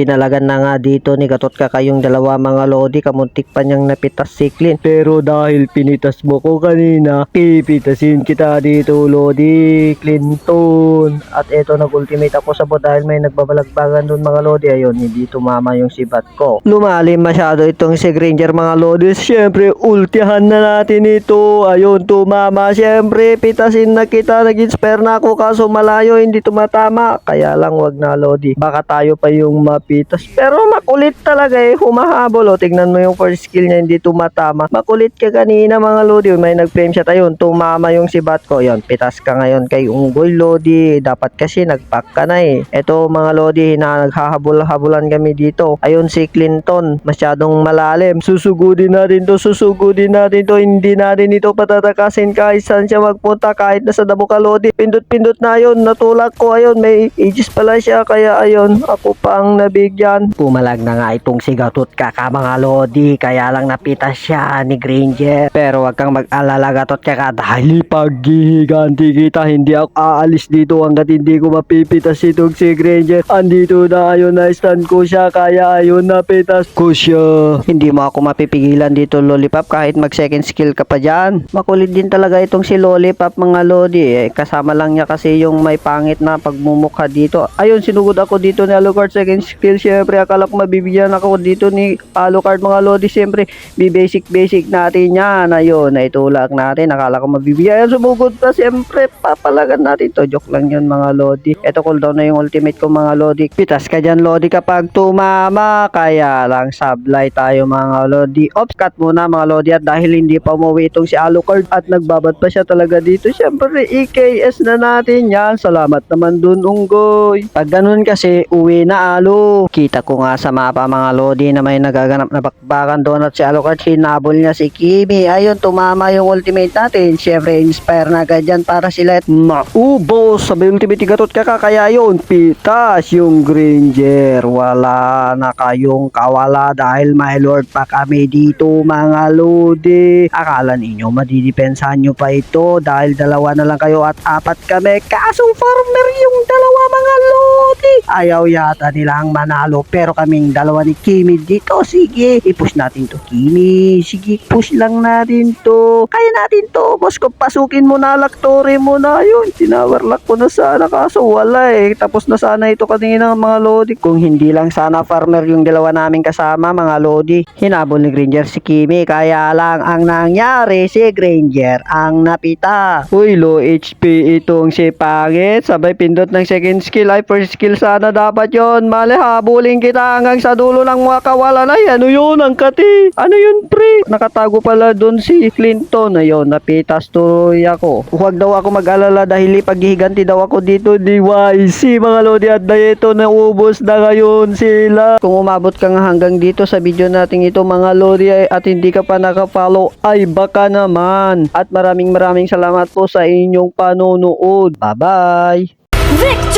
pinalagan na nga dito ni Gatot ka kayong dalawa mga lodi kamuntik pa niyang napitas si Clint. Pero dahil pinitas mo ko kanina, pipitasin kita dito lodi Clinton. At eto nag-ultimate ako sa bot dahil may nagbabalagbagan doon mga lodi. Ayun, hindi tumama yung sibat ko. Lumalim masyado itong si Granger mga lodi. Siyempre, ultihan na natin ito. Ayun, tumama. Siyempre, pitasin na kita. Nag-inspire na ako kaso malayo, hindi tumatama. Kaya lang, wag na lodi. Baka tayo pa yung mapitas. Pero makulit talaga eh. Humahabol. O, tignan mo yung first skill niya, hindi tumatama. Makulit ka kanina mga lodi. May nag-frame shot. Ayun, tumama yung sibat ko. Ayun, pitas ka ngayon kay Unggoy lodi. Dapat kasi nagpack ka na eh. Ito mga lodi, na naghahabol-habulan kami dito. Ayun si Clinton, masyadong malalim. Susugudin natin to, susugudin natin to. Hindi natin ito patatakasin kahit saan siya magpunta. Kahit nasa damo ka lodi. Pindot-pindot na yun. Natulak ko ayun. May ages pala siya. Kaya ayun, ako pa ang nabigyan. Pumalag na nga itong sigatot ka ka mga lodi. Kaya lang napitas siya ni Granger. Pero wag kang mag-alala gatot ka ka. Dahil pag giganti kita, hindi ako aalis dito hanggat hindi ko mapipitas itong si Granger. Andito na ayun na stand ko siya. Kaya ayun napitas ko siya. Hindi mo ako mapipigilan dito Lollipop kahit mag second skill ka pa dyan. Makulit din talaga itong si Lollipop mga lodi. Eh, kasama lang niya kasi yung may pangit na pagmumukha dito. Ayun sinugod ako dito ni Alucard second skill. Siyempre akala ko mabibigyan ako dito ni Alucard mga lodi. Siyempre basic basic natin yan. Ayun naitulak natin. Akala ko mabibigyan. Ayun sumugod pa. Siyempre papalagan natin to. Joke lang yun mga lodi. Ito cooldown na yung ultimate ko mga lodi. Pitas ka dyan lodi kapag tumama. Kaya lang sablay tayo mga lodi. Ops cut muna mga lodi at dahil hindi pa umuwi itong si Alucard at nagbabad pa siya talaga dito. Siyempre EKS na natin yan. Salamat naman dun unggoy. Pag ganun kasi uwi na Alu. Kita ko nga sa mapa mga lodi na may nagaganap na bakbakan doon at si Alucard hinabol niya si Kimi. Ayun tumama yung ultimate natin. Siyempre inspire na agad yan para sila at maubos. Sabi ultimate gatot ka ka kaya yun. Pitas yung Granger. Wala na kayong kawala dahil my lord pa kami dito mga lodi. Akala ninyo madidepensahan nyo pa ito dahil dalawa na lang kayo at apat kami. Kaso farmer yung dalawa mga lodi. Ayaw yata nilang manalo pero kaming dalawa ni Kimi dito. Sige, i-push natin to Kimi. Sige, push lang natin to. Kaya natin to. Boss ko, pasukin mo na laktore mo na yun. Tinawarlak ko na sana kaso wala eh. Tapos na sana ito kanina mga lodi. Kung hindi lang sana farmer yung dalawa namin kasama mga lodi. Hinabol ni Granger si Kimi. Kaya lang ang nangyari si Granger ang napita. Uy, low HP itong si Pangit. Sabay pindot ng second skill. Ay, first skill sana dapat yon Mali, habulin kita hanggang sa dulo ng mga kawalan. Ay, ano yun? Ang kati. Ano yun, pre? Nakatago pala doon si Clinton. Ayun, napitas tuloy ako. Huwag daw ako mag-alala dahil paghihiganti daw ako dito di YC mga lodi at dahito na ubos na ngayon sila. Kung umabot ka nga hanggang dito sa video natin ito mga lodi at hindi ka pa nakafollow ay baka naman. At maraming maraming salamat po sa inyong panonood. Bye-bye!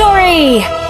Victory!